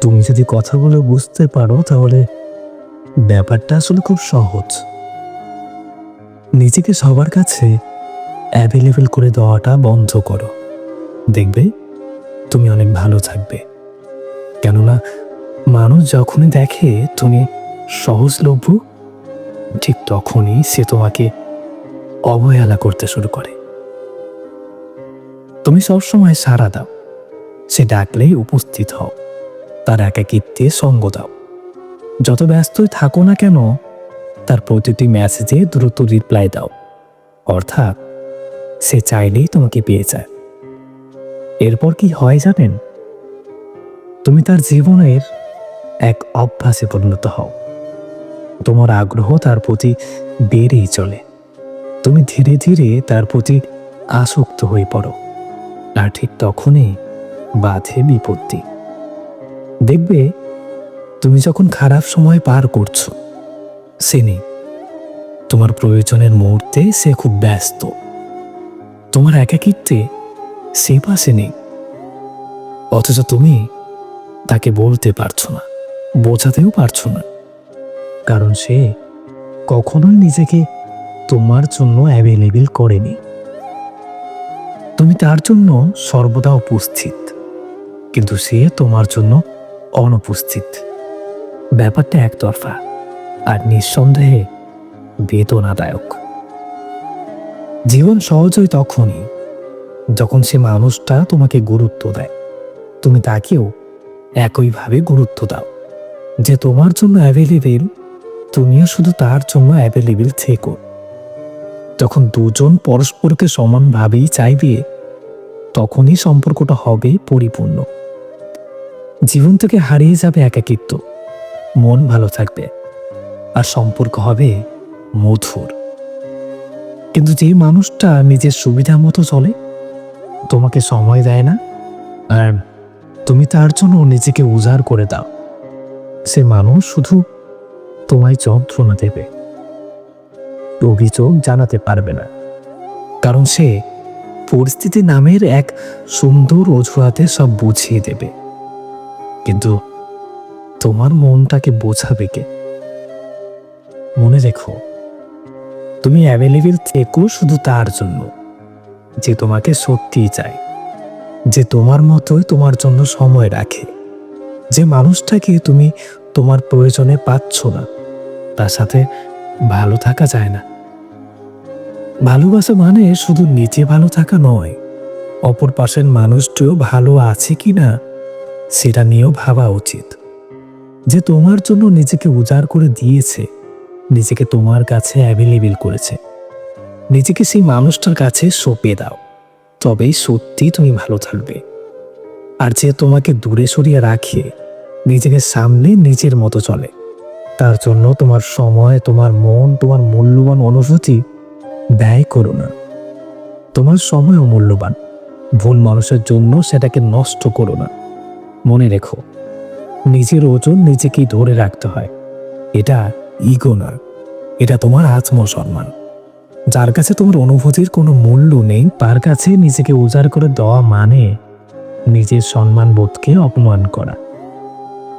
তুমি যদি কথাগুলো বুঝতে পারো, তাহলে ব্যাপারটা আসলে খুব সহজ। নিজেকে সবার কাছে অ্যাভেলেবেল করে দেওয়াটা বন্ধ করো। দেখবে, তুমি অনেক ভালো থাকবে। কেননা, মানুষ যখনই দেখে তুমি সহজলভ্য, ঠিক তখনই সে তোমাকে অবহেলা করতে শুরু করে। তুমি সবসময় সাড়া দাও। সে ডাকলেই উপস্থিত হও। তার একাকিত্বে সঙ্গ দাও। যত ব্যস্তই থাকো না কেন, তার প্রতিটি মেসেজে দ্রুত রিপ্লাই দাও। অর্থাৎ, সে চাইলেই তোমাকে পেয়ে যায়। এরপর কি হয় জানেন? তুমি তার জীবনের এক অভ্যাসে পরিণত হও। তোমার আগ্রহ তার প্রতি বেড়েই চলে। তুমি ধীরে ধীরে তার প্রতি আসক্ত হয়ে পড়ো। আর ঠিক তখনই বাধে বিপত্তি। দেখবে তুমি যখন খারাপ সময় পার করছ সে নেই তোমার প্রয়োজনের মুহূর্তে সে খুব ব্যস্ত। তোমার একাকিত্বে সে পাশে নেই অথচ তুমি তাকে বলতে পারছ না, বোঝাতেও পারছ না। কারণ সে কখনোই নিজেকে তোমার জন্য অ্যাভেলেবেল করেনি। তুমি তার জন্য সর্বদা উপস্থিত, কিন্তু সে তোমার জন্য অনুপস্থিত। ব্যাপারটা একতরফা আর নিঃসন্দেহে বেদনাদায়ক। জীবন সহজ হয় তখনই যখন সে মানুষটা তোমাকে গুরুত্ব দেয়। তুমি তাকেও একইভাবে গুরুত্ব দাও যে তোমার জন্য অ্যাভেলেবেল তুমিও শুধু তার জন্য অ্যাভেলেবেল থেকো। যখন দুজন পরস্পরকে সমানভাবেই চাইবে, তখনই সম্পর্কটা হবে পরিপূর্ণ। জীবন থেকে হারিয়ে যাবে একাকিত্ব। মন ভালো থাকবে। আর সম্পর্ক হবে মধুর। কিন্তু যে মানুষটা নিজের সুবিধা মতো চলে, তোমাকে সময় দেয় না। আর তুমি তার জন্য নিজেকে উজাড় করে দাও। সে মানুষ শুধু তোমায় যন্ত্রণা দেবে। অভিযোগ জানাতে পারবে না। কারণ সে পরিস্থিতি নামের এক সুন্দর অজুহাতে সব বুঝিয়ে দেবে। কিন্তু তোমার মনটাকে বোঝাবে কে? মনে রেখো, তুমি অ্যাভেলেবেল থেকো শুধু তার জন্য, যে তোমাকে সত্যিই চায়, যে তোমার মতোই তোমার জন্য সময় রাখে, যে মানুষটাকে তুমি তোমার প্রয়োজনে পাচ্ছ না, তার সাথে ভালো থাকা যায় না। ভালোবাসা মানে শুধু নিজে ভালো থাকা নয়, অপর পাশের মানুষটিও ভালো আছে কি না সেটা নিয়েও ভাবা উচিত। যে তোমার জন্য নিজেকে উজাড় করে দিয়েছে, নিজেকে তোমার কাছে অ্যাভেলেবেল করেছে। নিজেকে সেই মানুষটার কাছে সঁপে দাও, তবেই সত্যি তুমি ভালো থাকবে। আর যে তোমাকে দূরে সরিয়ে রাখে, নিজেকে সামলে নিজের মতো চলে। তার জন্য তোমার সময়, তোমার মন, তোমার মূল্যবান অনুভূতি ব্যয় করো না। তোমার সময়ও মূল্যবান। ভুল মানুষের জন্য সেটাকে নষ্ট করো না। মনে রেখো, নিজের ওজন নিজেকেই ধরে রাখতে হয়। এটা ইগো না, এটা তোমার আত্মসম্মান। যার কাছে তোমার অনুভূতির কোনো মূল্য নেই, তার কাছে নিজেকে উজাড় করে দেওয়া মানে নিজের সম্মান বোধকে অপমান করা।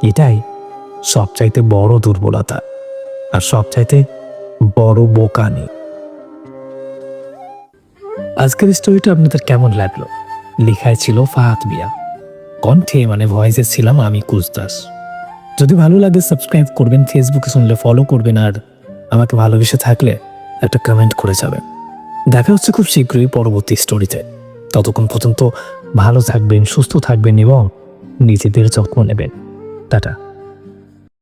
এটাই সবচাইতে বড় দুর্বলতা আর সবচাইতে বড় বোকানি আজকের স্টোরিটা আপনাদের কেমন লাগল? লেখায় ছিল ফাহাত বিয়া কণ্ঠে মানে ভয়েসে ছিলাম আমি কুজদাস যদি ভালো লাগে সাবস্ক্রাইব করবেন ফেসবুকে শুনলে ফলো করবেন আর আমাকে ভালোবেসে থাকলে একটা কমেন্ট করে যাবেন। দেখা হচ্ছে খুব শীঘ্রই পরবর্তী স্টোরিতে ততক্ষণ পর্যন্ত ভালো থাকবেন, সুস্থ থাকবেন এবং নিজেদের যত্ন নেবেন। টাটা।